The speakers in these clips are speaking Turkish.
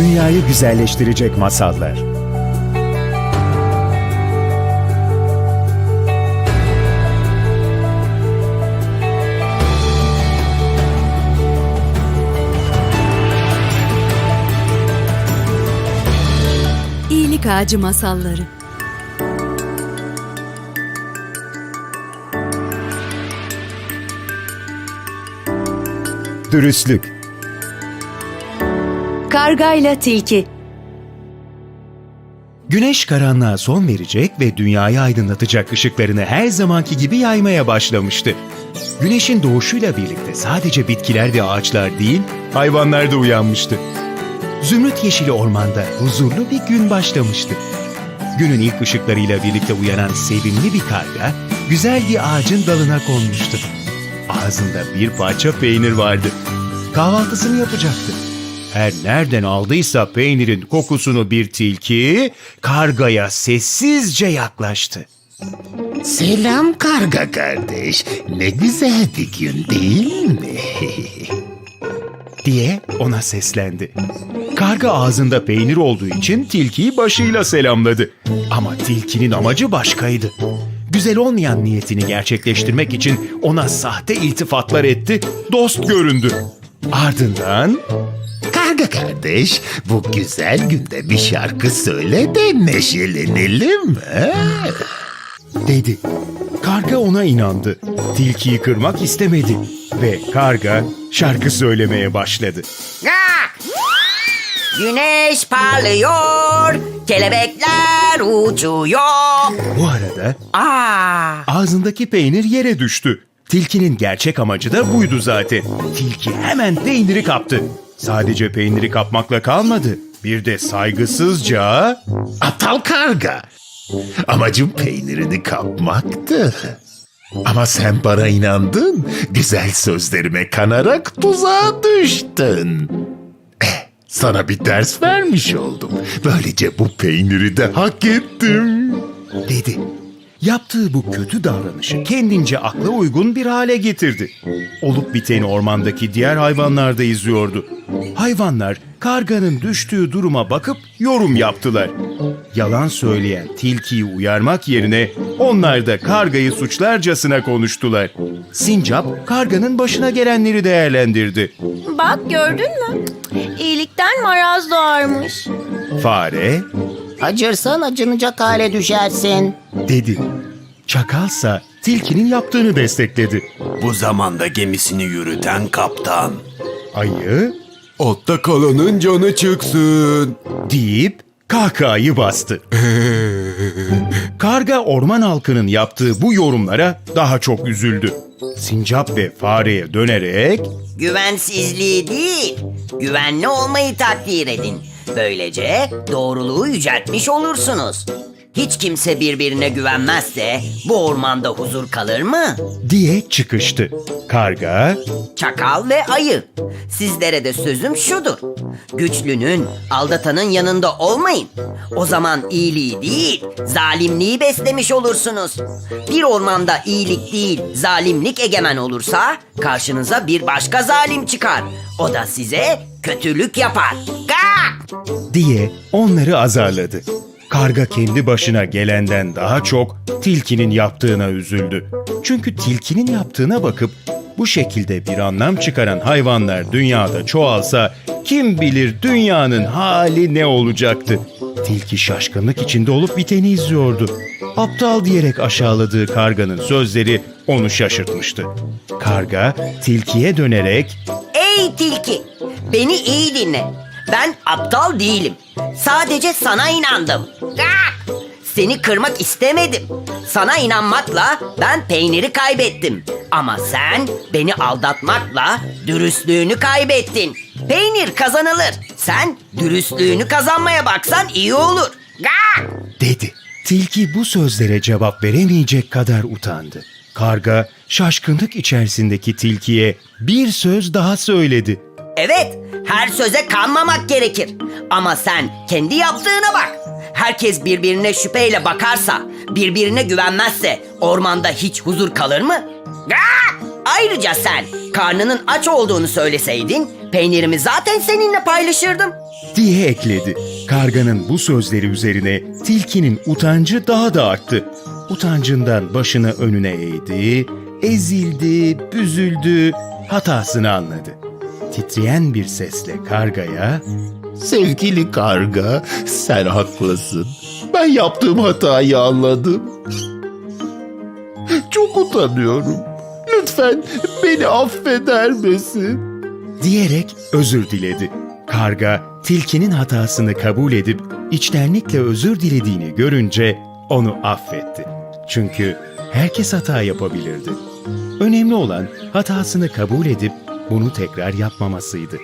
dünyayı güzelleştirecek masallar. İyilik Ağacı Masalları Dürüstlük, Kargayla Tilki güneş karanlığa son verecek ve dünyayı aydınlatacak ışıklarını her zamanki gibi yaymaya başlamıştı. Güneşin doğuşuyla birlikte sadece bitkiler ve ağaçlar değil, hayvanlar da uyanmıştı. Zümrüt yeşili ormanda huzurlu bir gün başlamıştı. Günün ilk ışıklarıyla birlikte uyanan sevimli bir karga, güzel bir ağacın dalına konmuştu. Ağzında bir parça peynir vardı. Kahvaltısını yapacaktı. Her nereden aldıysa peynirin kokusunu bir tilki, kargaya sessizce yaklaştı. Selam karga kardeş. Ne güzel bir gün değil mi? diye ona seslendi. Karga ağzında peynir olduğu için tilkiyi başıyla selamladı. Ama tilkinin amacı başkaydı. Güzel olmayan niyetini gerçekleştirmek için ona sahte iltifatlar etti, dost göründü. Ardından karga kardeş, bu güzel günde bir şarkı söyle de neşelenelim. he? dedi. Karga ona inandı. Tilkiyi kırmak istemedi ve karga şarkı söylemeye başladı. Güneş parlıyor, kelebekler uçuyor. Bu arada Aa, Ağzındaki peynir yere düştü. Tilkinin gerçek amacı da buydu zaten. Tilki hemen peyniri kaptı. Sadece peyniri kapmakla kalmadı. Bir de saygısızca Aptal karga. Amacım peynirini kapmaktı. Ama sen bana inandın. Güzel sözlerime kanarak tuzağa düştün. Eh, sana bir ders vermiş oldum. Böylece bu peyniri de hak ettim. dedi. Yaptığı bu kötü davranışı kendince akla uygun bir hale getirdi. Olup biteni ormandaki diğer hayvanlar da izliyordu. Hayvanlar karganın düştüğü duruma bakıp yorum yaptılar. Yalan söyleyen tilkiyi uyarmak yerine onlar da kargayı suçlarcasına konuştular. Sincap karganın başına gelenleri değerlendirdi. Bak gördün mü? İyilikten maraz doğarmış. Fare Acırsan acınacak hale düşersin. dedi. Çakalsa tilkinin yaptığını destekledi. Bu zamanda gemisini yürüten kaptan. Ayı Otta kalanın canı çıksın. deyip kahkahayı bastı. Karga orman halkının yaptığı bu yorumlara daha çok üzüldü. Sincap ve fareye dönerek güvensizliği değil, güvenli olmayı takdir edin. Böylece doğruluğu yüceltmiş olursunuz. Hiç kimse birbirine güvenmezse bu ormanda huzur kalır mı? diye çıkıştı. Karga Çakal ve ayı. Sizlere de sözüm şudur. Güçlünün, aldatanın yanında olmayın. O zaman iyiliği değil, zalimliği beslemiş olursunuz. Bir ormanda iyilik değil, zalimlik egemen olursa karşınıza bir başka zalim çıkar. O da size kötülük yapar. Gak! diye onları azarladı. Karga kendi başına gelenden daha çok tilkinin yaptığına üzüldü. Çünkü tilkinin yaptığına bakıp bu şekilde bir anlam çıkaran hayvanlar dünyada çoğalsa kim bilir dünyanın hali ne olacaktı. Tilki şaşkınlık içinde olup biteni izliyordu. Aptal diyerek aşağıladığı karganın sözleri onu şaşırtmıştı. Karga tilkiye dönerek Ey tilki! Beni iyi dinle. Ben aptal değilim. Sadece sana inandım. Gak! Seni kırmak istemedim. Sana inanmakla ben peyniri kaybettim. Ama sen beni aldatmakla dürüstlüğünü kaybettin. Peynir kazanılır. Sen dürüstlüğünü kazanmaya baksan iyi olur. Gak! dedi. Tilki bu sözlere cevap veremeyecek kadar utandı. Karga şaşkınlık içerisindeki tilkiye bir söz daha söyledi. Evet, her söze kanmamak gerekir. Ama sen kendi yaptığına bak. Herkes birbirine şüpheyle bakarsa, birbirine güvenmezse ormanda hiç huzur kalır mı? Gah! Ayrıca sen karnının aç olduğunu söyleseydin Peynirimi zaten seninle paylaşırdım. diye ekledi. Karganın bu sözleri üzerine tilkinin utancı daha da arttı. Utancından başını önüne eğdi, ezildi, büzüldü, hatasını anladı. Titreyen bir sesle kargaya Sevgili karga, sen haklısın. Ben yaptığım hatayı anladım. Çok utanıyorum. Lütfen beni affeder misin? diyerek özür diledi. Karga tilkinin hatasını kabul edip içtenlikle özür dilediğini görünce onu affetti. Çünkü herkes hata yapabilirdi. Önemli olan hatasını kabul edip bunu tekrar yapmamasıydı.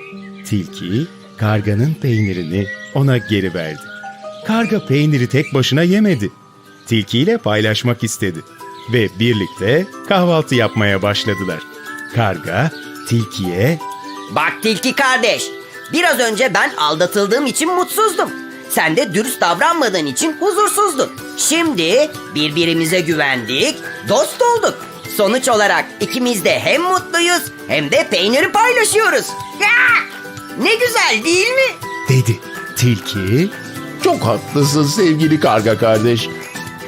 Tilki karganın peynirini ona geri verdi. Karga peyniri tek başına yemedi. Tilkiyle paylaşmak istedi ve birlikte kahvaltı yapmaya başladılar. Karga tilkiye Bak Tilki kardeş, biraz önce ben aldatıldığım için mutsuzdum. Sen de dürüst davranmadığın için huzursuzdun. Şimdi birbirimize güvendik, dost olduk. Sonuç olarak ikimiz de hem mutluyuz hem de peyniri paylaşıyoruz. Ya! Ne güzel değil mi? dedi. Tilki Çok haklısın sevgili karga kardeş.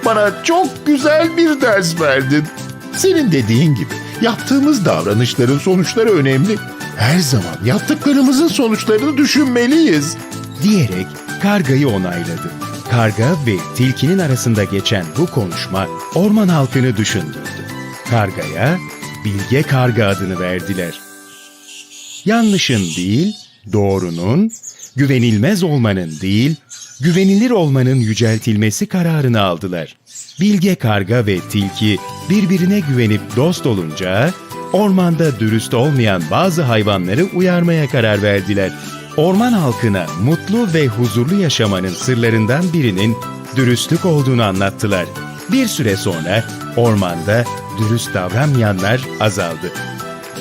Bana çok güzel bir ders verdin. Senin dediğin gibi yaptığımız davranışların sonuçları önemli. Her zaman yaptıklarımızın sonuçlarını düşünmeliyiz. diyerek kargayı onayladı. Karga ve tilkinin arasında geçen bu konuşma orman halkını düşündürdü. Kargaya Bilge Karga adını verdiler. Yanlışın değil, doğrunun, güvenilmez olmanın değil, güvenilir olmanın yüceltilmesi kararını aldılar. Bilge Karga ve Tilki birbirine güvenip dost olunca ormanda dürüst olmayan bazı hayvanları uyarmaya karar verdiler. Orman halkına mutlu ve huzurlu yaşamanın sırlarından birinin dürüstlük olduğunu anlattılar. Bir süre sonra ormanda dürüst davranmayanlar azaldı.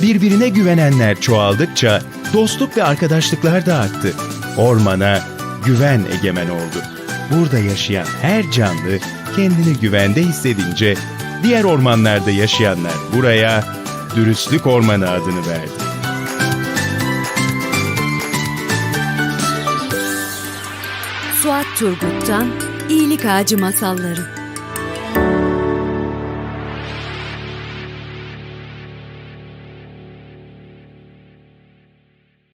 Birbirine güvenenler çoğaldıkça dostluk ve arkadaşlıklar da arttı. Ormana güven egemen oldu. Burada yaşayan her canlı kendini güvende hissedince diğer ormanlarda yaşayanlar buraya Dürüstlük Ormanı adını verdi. Suat Turgut'tan İyilik Ağacı Masalları